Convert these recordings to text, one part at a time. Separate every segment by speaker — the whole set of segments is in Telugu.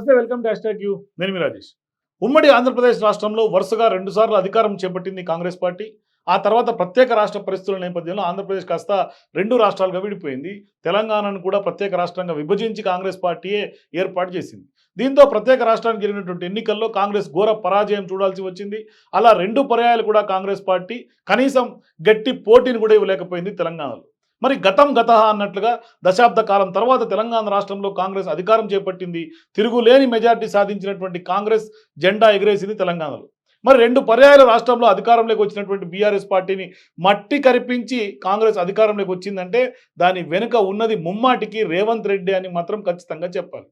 Speaker 1: నమస్తే వెల్కమ్ డాష్ హ్యాష్ యూ. నేను మీ రాజేష్. ఉమ్మడి ఆంధ్రప్రదేశ్ రాష్ట్రంలో వరుసగా రెండుసార్లు అధికారం చేపట్టింది కాంగ్రెస్ పార్టీ. ఆ తర్వాత ప్రత్యేక రాష్ట్ర పరిస్థితుల నేపథ్యంలో ఆంధ్రప్రదేశ్ కాస్త రెండు రాష్ట్రాలుగా విడిపోయింది. తెలంగాణను కూడా ప్రత్యేక రాష్ట్రంగా విభజించి కాంగ్రెస్ పార్టీయే ఏర్పాటు చేసింది. దీంతో ప్రత్యేక రాష్ట్రానికి జరిగినటువంటి ఎన్నికల్లో కాంగ్రెస్ ఘోర పరాజయం చూడాల్సి వచ్చింది. అలా రెండు పర్యాయాలు కూడా కాంగ్రెస్ పార్టీ కనీసం గట్టి పోటీని కూడా ఇవ్వలేకపోయింది తెలంగాణలో. మరి గతం గత అన్నట్లుగా దశాబ్ద కాలం తర్వాత తెలంగాణ రాష్ట్రంలో కాంగ్రెస్ అధికారం చేపట్టింది. తిరుగులేని మెజార్టీ సాధించినటువంటి కాంగ్రెస్ జెండా ఎగిరేసింది తెలంగాణలో. మరి రెండు పర్యాయాలు రాష్ట్రంలో అధికారంలోకి వచ్చినటువంటి బీఆర్ఎస్ పార్టీని మట్టి కరిపించి కాంగ్రెస్ అధికారంలోకి వచ్చిందంటే దాని వెనుక ఉన్నది ముమ్మాటికి రేవంత్ రెడ్డి అని మాత్రం ఖచ్చితంగా చెప్పాలి.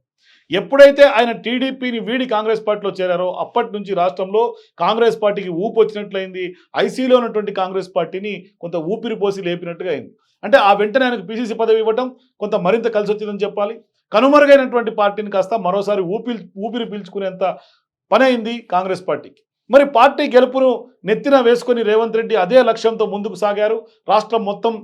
Speaker 1: ఎప్పుడైతే ఆయన టీడీపీని వీడి కాంగ్రెస్ పార్టీలో చేరారో అప్పటి నుంచి రాష్ట్రంలో కాంగ్రెస్ పార్టీకి ఊపు వచ్చినట్లయింది. ఐసీలో ఉన్నటువంటి కాంగ్రెస్ పార్టీని కొంత ఊపిరి పోసి లేపినట్టుగా అయింది. అంటే ఆ వెంటనే ఆయనకు పీసీసీ పదవి ఇవ్వటం కొంత మరింత కలిసి వచ్చిందని చెప్పాలి. కనుమరుగైనటువంటి పార్టీని కాస్త మరోసారి ఊపిరి ఊపిరి పీల్చుకునేంత పని అయింది కాంగ్రెస్ పార్టీకి. మరి పార్టీ గెలుపును నెత్తిన వేసుకొని రేవంత్ రెడ్డి అదే లక్ష్యంతో ముందుకు సాగారు. రాష్ట్రం మొత్తం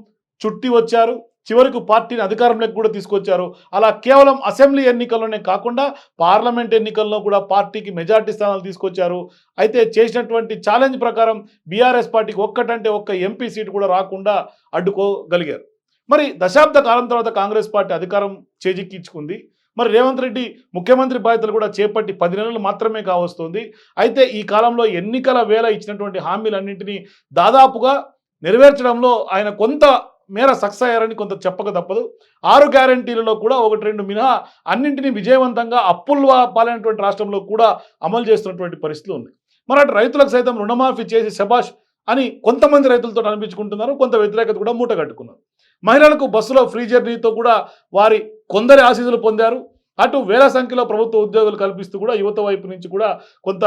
Speaker 1: చుట్టి వచ్చారు. చివరికి పార్టీని అధికారంలోకి కూడా తీసుకొచ్చారు. అలా కేవలం అసెంబ్లీ ఎన్నికల్లోనే కాకుండా పార్లమెంట్ ఎన్నికల్లో కూడా పార్టీకి మెజార్టీ స్థానాలు తీసుకొచ్చారు. అయితే చేసినటువంటి ఛాలెంజ్ ప్రకారం బీఆర్ఎస్ పార్టీకి ఒక్కటంటే ఒక్క ఎంపీ సీటు కూడా రాకుండా అడ్డుకోగలిగారు. మరి దశాబ్ద కాలం తర్వాత కాంగ్రెస్ పార్టీ అధికారం చేజిక్కించుకుంది. మరి రేవంత్ రెడ్డి ముఖ్యమంత్రి బాధ్యతలు కూడా చేపట్టి పది నెలలు మాత్రమే కావస్తుంది. అయితే ఈ కాలంలో ఎన్నికల వేళ ఇచ్చినటువంటి హామీలన్నింటినీ దాదాపుగా నెరవేర్చడంలో ఆయన కొంత మేర సక్సెస్ అయ్యారని కొంత చెప్పక తప్పదు. ఆరు గ్యారంటీలలో కూడా ఒకటి రెండు మినహా అన్నింటినీ విజయవంతంగా అప్పులు పాలైనటువంటి రాష్ట్రంలో కూడా అమలు చేస్తున్నటువంటి పరిస్థితులు ఉన్నాయి. మరి అటు రైతులకు సైతం రుణమాఫీ చేసి శబాష్ అని కొంతమంది రైతులతో అనిపించుకుంటున్నారు. కొంత వ్యతిరేకత కూడా మూట కట్టుకున్నారు. మహిళలకు బస్సులో ఫ్రీ జర్నీతో కూడా వారి కొందరి ఆశీస్సులు పొందారు. అటు వేల సంఖ్యలో ప్రభుత్వ ఉద్యోగులు కల్పిస్తూ కూడా యువత వైపు నుంచి కూడా కొంత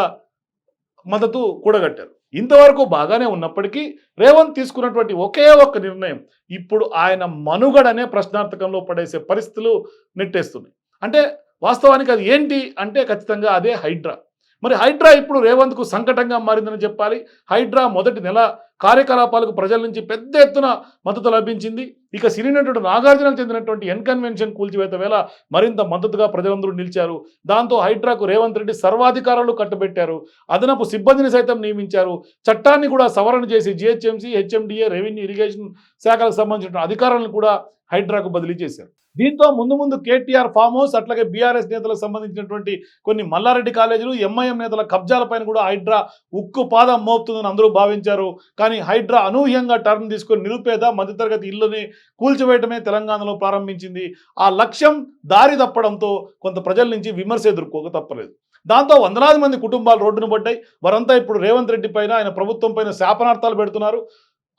Speaker 1: మద్దతు కూడగట్టారు. ఇంతవరకు బాగానే ఉన్నప్పటికీ రేవంత్ తీసుకున్నటువంటి ఒకే ఒక్క నిర్ణయం ఇప్పుడు ఆయన మనుగడనే ప్రశ్నార్థకంలో పడేసే పరిస్థితులు నెట్టేస్తున్నాయి అంటే వాస్తవానికి అది ఏంటి అంటే ఖచ్చితంగా అదే హైడ్రా. మరి హైడ్రా ఇప్పుడు రేవంత్కు సంకటంగా మారిందని చెప్పాలి. హైడ్రా మొదటి నెల కార్యకలాపాలకు ప్రజల నుంచి పెద్ద ఎత్తున మద్దతు లభించింది. ఇక సిరినటుడు నాగార్జునకు చెందినటువంటి ఎన్ కన్వెన్షన్ కూల్చివేత వేళ మరింత మద్దతుగా ప్రజలందరూ నిలిచారు. దాంతో హైడ్రాకు రేవంత్ రెడ్డి సర్వాధికారాలు కట్టబెట్టారు. అదనపు సిబ్బందిని సైతం నియమించారు. చట్టాన్ని కూడా సవరణ చేసి జిహెచ్ఎంసీ హెచ్ఎండిఏ రెవెన్యూ ఇరిగేషన్ శాఖలకు సంబంధించిన అధికారాలను కూడా హైడ్రాకు బదిలీ చేశారు. దీంతో ముందు ముందు కేటీఆర్ ఫామ్ హౌస్ అట్లాగే బీఆర్ఎస్ నేతలకు సంబంధించినటువంటి కొన్ని మల్లారెడ్డి కాలేజీలు ఎంఐఎం నేతల కబ్జాలపైన కూడా హైడ్రా ఉక్కు పాదం మోపుతుందని అందరూ భావించారు. కానీ హైడ్రా అనూహ్యంగా టర్న్ తీసుకొని నిరుపేద మధ్యతరగతి ఇళ్ళని కూల్చివేయటమే తెలంగాణలో ప్రారంభించింది. ఆ లక్ష్యం దారి తప్పడంతో కొంత ప్రజల నుంచి విమర్శ ఎదుర్కోక తప్పలేదు. దాంతో వందలాది మంది కుటుంబాలు రోడ్డును పడ్డాయి. వారంతా ఇప్పుడు రేవంత్ రెడ్డి పైన ఆయన ప్రభుత్వం పైన శాపనార్థాలు పెడుతున్నారు.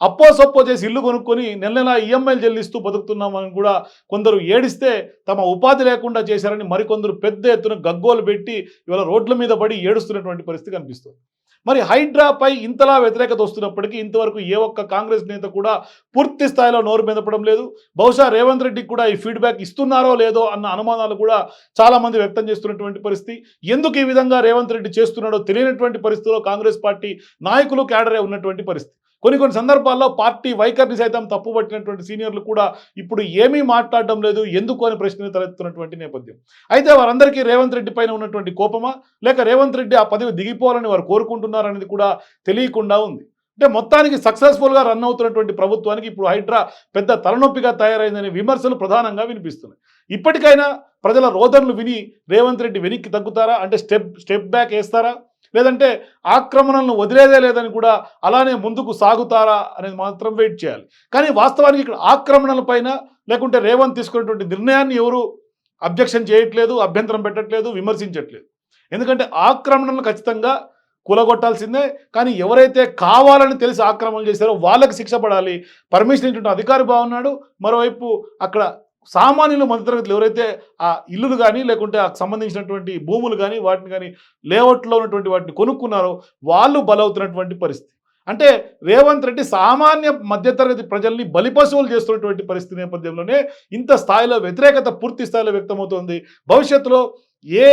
Speaker 1: అప్పో సప్పో చేసి ఇల్లు కొనుక్కొని నెల నెల ఈఎంఐలు చెల్లిస్తూ బతుకుతున్నామని కూడా కొందరు ఏడిస్తే తమ ఉపాధి లేకుండా చేశారని మరికొందరు పెద్ద ఎత్తున గగ్గోలు పెట్టి ఇవాళ రోడ్ల మీద పడి ఏడుస్తున్నటువంటి పరిస్థితి కనిపిస్తుంది. మరి హైడ్రాపై ఇంతలా వ్యతిరేకత వస్తున్నప్పటికీ ఇంతవరకు ఏ ఒక్క కాంగ్రెస్ నేత కూడా పూర్తి స్థాయిలో నోరు మెదపడం లేదు. బహుశా రేవంత్ రెడ్డికి కూడా ఈ ఫీడ్బ్యాక్ ఇస్తున్నారో లేదో అన్న అనుమానాలు కూడా చాలా మంది వ్యక్తం చేస్తున్నటువంటి పరిస్థితి. ఎందుకు ఈ విధంగా రేవంత్ రెడ్డి చేస్తున్నాడో తెలియనటువంటి పరిస్థితిలో కాంగ్రెస్ పార్టీ నాయకులు క్యాడరే ఉన్నటువంటి పరిస్థితి. కొన్ని కొన్ని సందర్భాల్లో పార్టీ వైఖరిని సైతం తప్పుపట్టినటువంటి సీనియర్లు కూడా ఇప్పుడు ఏమీ మాట్లాడడం లేదు ఎందుకు అని ప్రశ్నలు తలెత్తున్నటువంటి నేపథ్యం. అయితే వారందరికీ రేవంత్ రెడ్డి పైన ఉన్నటువంటి కోపమా? లేక రేవంత్ రెడ్డి ఆ పదవి దిగిపోవాలని వారు కోరుకుంటున్నారనేది కూడా తెలియకుండా ఉంది. అంటే మొత్తానికి సక్సెస్ఫుల్గా రన్ అవుతున్నటువంటి ప్రభుత్వానికి ఇప్పుడు హైడ్రా పెద్ద తలనొప్పిగా తయారైందనే విమర్శలు ప్రధానంగా వినిపిస్తున్నాయి. ఇప్పటికైనా ప్రజల రోదనలు విని రేవంత్ రెడ్డి వెనక్కి తగ్గుతారా? అంటే స్టెప్ స్టెప్ బ్యాక్ వేస్తారా? లేదంటే ఆక్రమణలను వదిలేదే లేదని కూడా అలానే ముందుకు సాగుతారా అనేది మాత్రం వెయిట్ చేయాలి. కానీ వాస్తవానికి ఇక్కడ ఆక్రమణల పైన లేకుంటే రేవంత్ తీసుకున్నటువంటి నిర్ణయాన్ని ఎవరు అబ్జెక్షన్ చేయట్లేదు అభ్యంతరం పెట్టట్లేదు విమర్శించట్లేదు. ఎందుకంటే ఆక్రమణలు ఖచ్చితంగా కూలగొట్టాల్సిందే. కానీ ఎవరైతే కావాలని తెలిసి ఆక్రమణ చేశారో వాళ్ళకి శిక్ష పడాలి. పర్మిషన్ ఇచ్చిన అధికారి బాగున్నాడు. మరోవైపు అక్కడ సామాన్యులు మధ్యతరగతులు ఎవరైతే ఆ ఇల్లులు కానీ లేకుంటే ఆ సంబంధించినటువంటి భూములు కానీ వాటిని కానీ లేఅవుట్లో ఉన్నటువంటి వాటిని కొనుక్కున్నారో వాళ్ళు బలవుతున్నటువంటి పరిస్థితి. అంటే రేవంత్ రెడ్డి సామాన్య మధ్యతరగతి ప్రజల్ని బలిపశువులు చేస్తున్నటువంటి పరిస్థితి నేపథ్యంలోనే ఇంత స్థాయిలో వ్యతిరేకత పూర్తి స్థాయిలో వ్యక్తమవుతోంది. భవిష్యత్తులో ఏ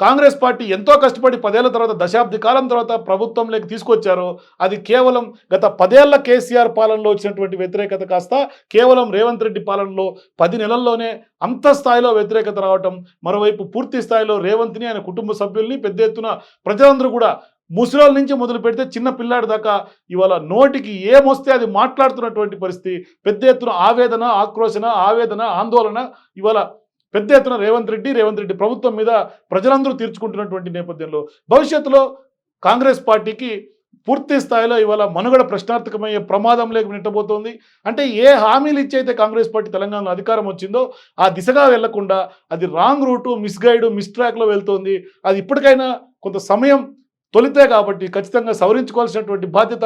Speaker 1: కాంగ్రెస్ పార్టీ ఎంతో కష్టపడి పదేళ్ళ తర్వాత దశాబ్ది కాలం తర్వాత ప్రభుత్వంలోకి తీసుకొచ్చారో అది కేవలం గత పదేళ్ళ కేసీఆర్ పాలనలో వచ్చినటువంటి వ్యతిరేకత కాస్త కేవలం రేవంత్ రెడ్డి పాలనలో పది నెలల్లోనే అంత స్థాయిలో వ్యతిరేకత రావటం మరోవైపు పూర్తి స్థాయిలో రేవంత్ని ఆయన కుటుంబ సభ్యుల్ని పెద్ద ఎత్తున ప్రజలందరూ కూడా ముసలోళ్ళ నుంచి మొదలు పెడితే చిన్న పిల్లాడి దాకా ఇవాళ నోటికి ఏమొస్తే అది మాట్లాడుతున్నటువంటి పరిస్థితి. పెద్ద ఎత్తున ఆవేదన ఆక్రోశన ఆవేదన ఆందోళన ఇవాళ పెద్ద ఎత్తున రేవంత్ రెడ్డి రేవంత్ రెడ్డి ప్రభుత్వం మీద ప్రజలందరూ తీర్చుకుంటున్నటువంటి నేపథ్యంలో భవిష్యత్తులో కాంగ్రెస్ పార్టీకి పూర్తి స్థాయిలో ఇవాళ మనుగడ ప్రశ్నార్థకమయ్యే ప్రమాదం లేక నిట్టబోతోంది. అంటే ఏ హామీలు ఇచ్చి అయితే కాంగ్రెస్ పార్టీ తెలంగాణలో అధికారం వచ్చిందో ఆ దిశగా వెళ్ళకుండా అది రాంగ్ రూటు మిస్గైడ్ మిస్ ట్రాక్లో వెళ్తోంది. అది ఇప్పటికైనా కొంత సమయం తొలితే కాబట్టి ఖచ్చితంగా సవరించుకోవాల్సినటువంటి బాధ్యత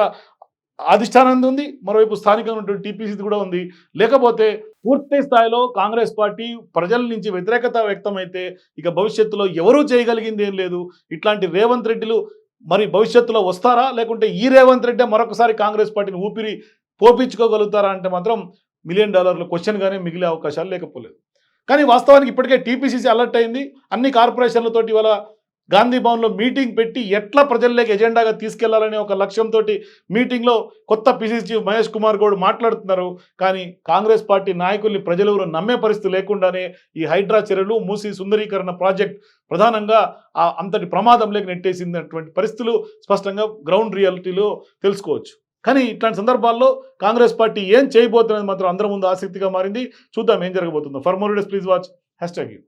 Speaker 1: అధిష్టానం ఉంది. మరోవైపు స్థానికంగా ఉన్నటువంటి టీపీసీది కూడా ఉంది. లేకపోతే పూర్తి స్థాయిలో కాంగ్రెస్ పార్టీ ప్రజల నుంచి వ్యతిరేకత వ్యక్తమైతే ఇక భవిష్యత్తులో ఎవరూ చేయగలిగింది ఏం లేదు. ఇట్లాంటి రేవంత్ రెడ్డిలు మరి భవిష్యత్తులో వస్తారా? లేకుంటే ఈ రేవంత్ రెడ్డి మరొకసారి కాంగ్రెస్ పార్టీని ఊపిరి పోపించుకోగలుగుతారా అంటే మాత్రం మిలియన్ డాలర్ల క్వశ్చన్గానే మిగిలే అవకాశాలు లేకపోలేదు. కానీ వాస్తవానికి ఇప్పటికే టీపీసీసీ అలర్ట్ అయింది. అన్ని కార్పొరేషన్లతోటి ఇవాళ గాంధీ భవన్లో మీటింగ్ పెట్టి ఎట్లా ప్రజల్లోకి ఎజెండాగా తీసుకెళ్ళాలనే ఒక లక్ష్యంతో మీటింగ్లో కొత్త పిసిసి చీఫ్ మహేష్ కుమార్ గౌడ్ మాట్లాడుతున్నారు. కానీ కాంగ్రెస్ పార్టీ నాయకుల్ని ప్రజలు నమ్మే పరిస్థితి లేకుండానే ఈ హైడ్రా చర్యలు మూసి సుందరీకరణ ప్రాజెక్ట్ ప్రధానంగా ఆ అంతటి ప్రమాదంలోకి నెట్టేసినటువంటి పరిస్థితులు స్పష్టంగా గ్రౌండ్ రియాలిటీలో తెలుసుకోవచ్చు. కానీ ఇట్లాంటి సందర్భాల్లో కాంగ్రెస్ పార్టీ ఏం చేయబోతున్నది మాత్రం అందరి ముందు ఆసక్తిగా మారింది. చూద్దాం ఏం జరగబోతుందో. For more please watch hashtag U